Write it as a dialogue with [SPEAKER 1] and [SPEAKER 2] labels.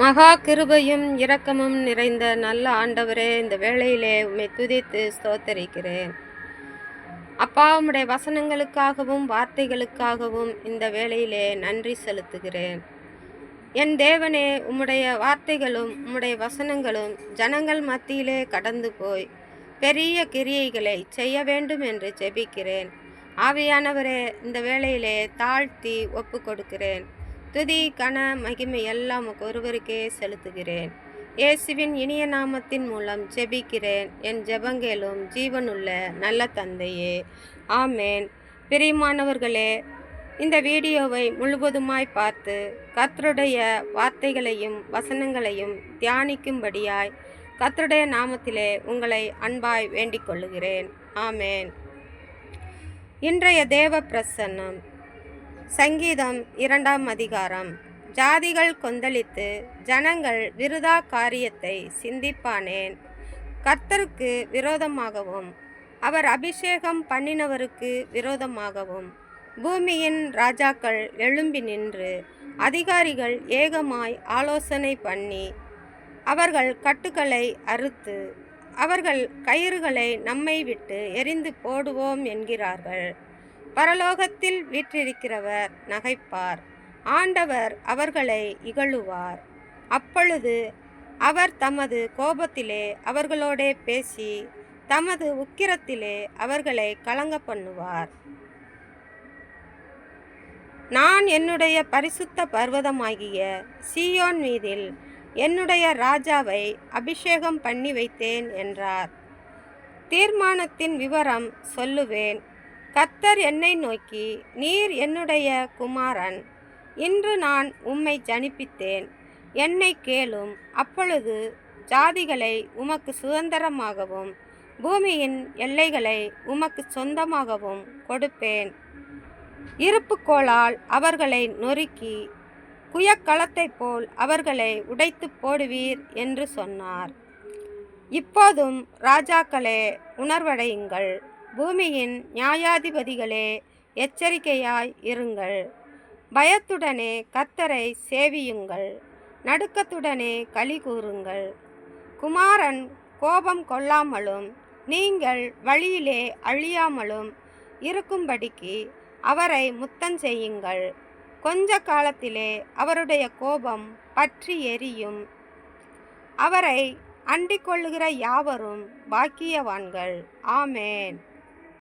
[SPEAKER 1] மகா கிருபையும் இரக்கமும் நிறைந்த நல்ல ஆண்டவரே இந்த வேளையிலே உம்மை துதித்து ஸ்தோத்தரிக்கிறேன். அப்பா உம்முடைய வசனங்களுக்காகவும் வார்த்தைகளுக்காகவும் இந்த வேளையிலே நன்றி செலுத்துகிறேன். என் தேவனே உம்முடைய வார்த்தைகளும் உம்முடைய வசனங்களும் ஜனங்கள் மத்தியிலே கடந்து போய் பெரிய கிரியைகளை செய்ய வேண்டும் என்று ஜெபிக்கிறேன். ஆவியானவரே இந்த வேளையிலே தாழ்த்தி ஒப்பு கொடுக்கிறேன் துதி கன மகிமை எல்லாம் ஒருவருக்கே செலுத்துகிறேன். இயேசுவின் இனிய நாமத்தின் மூலம் ஜெபிக்கிறேன். என் ஜெபங்கேலும் ஜீவனுள்ள நல்ல தந்தையே. ஆமேன். பிரியமானவர்களே இந்த வீடியோவை முழுவதுமாய் பார்த்து கர்த்தருடைய வார்த்தைகளையும் வசனங்களையும் தியானிக்கும்படியாய் கத்தருடைய நாமத்திலே உங்களை அன்பாய் வேண்டிக் கொள்ளுகிறேன். ஆமேன். இன்றைய தேவ பிரசன்னம். சங்கீதம் இரண்டாம் அதிகாரம். ஜாதிகள் கொந்தளித்து ஜனங்கள் விருதா காரியத்தை சிந்திப்பானேன். கர்த்தருக்கு விரோதமாகவும் அவர் அபிஷேகம் பண்ணினவருக்கு விரோதமாகவும் பூமியின் ராஜாக்கள் எழும்பி நின்று அதிகாரிகள் ஏகமாய் ஆலோசனை பண்ணி அவர்கள் கட்டுகளை அறுத்து அவர்கள் கயிறுகளை நம்மை விட்டு எரிந்து போடுவோம் என்கிறார்கள். பரலோகத்தில் வீற்றிருக்கிறவர் நகைப்பார். ஆண்டவர் அவர்களை இகழுவார். அப்பொழுது அவர் தமது கோபத்திலே அவர்களோடே பேசி தமது உக்கிரத்திலே அவர்களை கலங்க பண்ணுவார் நான் என்னுடைய பரிசுத்த பர்வதமாகிய சியோன் மீதில் என்னுடைய ராஜாவை அபிஷேகம் பண்ணி வைத்தேன் என்றார். தீர்மானத்தின் விவரம் சொல்லுவேன். கத்தர் என்னை நோக்கி நீர் என்னுடைய குமாரன். இன்று நான் உம்மை ஜனிப்பித்தேன். என்னை கேளும். அப்பொழுது ஜாதிகளை உமக்கு சுதந்திரமாகவும் பூமியின் எல்லைகளை உமக்கு சொந்தமாகவும் கொடுப்பேன். இருப்புக்கோளால் அவர்களை நொறுக்கி குயக்களத்தைப் போல் அவர்களை உடைத்து போடுவீர் என்று சொன்னார். இப்போதும் ராஜாக்களே உணர்வடையுங்கள். பூமியின் நியாயாதிபதிகளே எச்சரிக்கையாய் இருங்கள். பயத்துடனே கத்தரை சேவியுங்கள். நடுக்கத்துடனே களி கூறுங்கள். குமாரன் கோபம் கொள்ளாமலும் நீங்கள் வழியிலே அழியாமலும் இருக்கும்படிக்கு அவரை முத்தம் செய்யுங்கள். கொஞ்ச காலத்திலே அவருடைய கோபம் பற்றி எரியும். அவரை அண்டிக் கொள்ளுகிற யாவரும் பாக்கியவான்கள். ஆமேன்.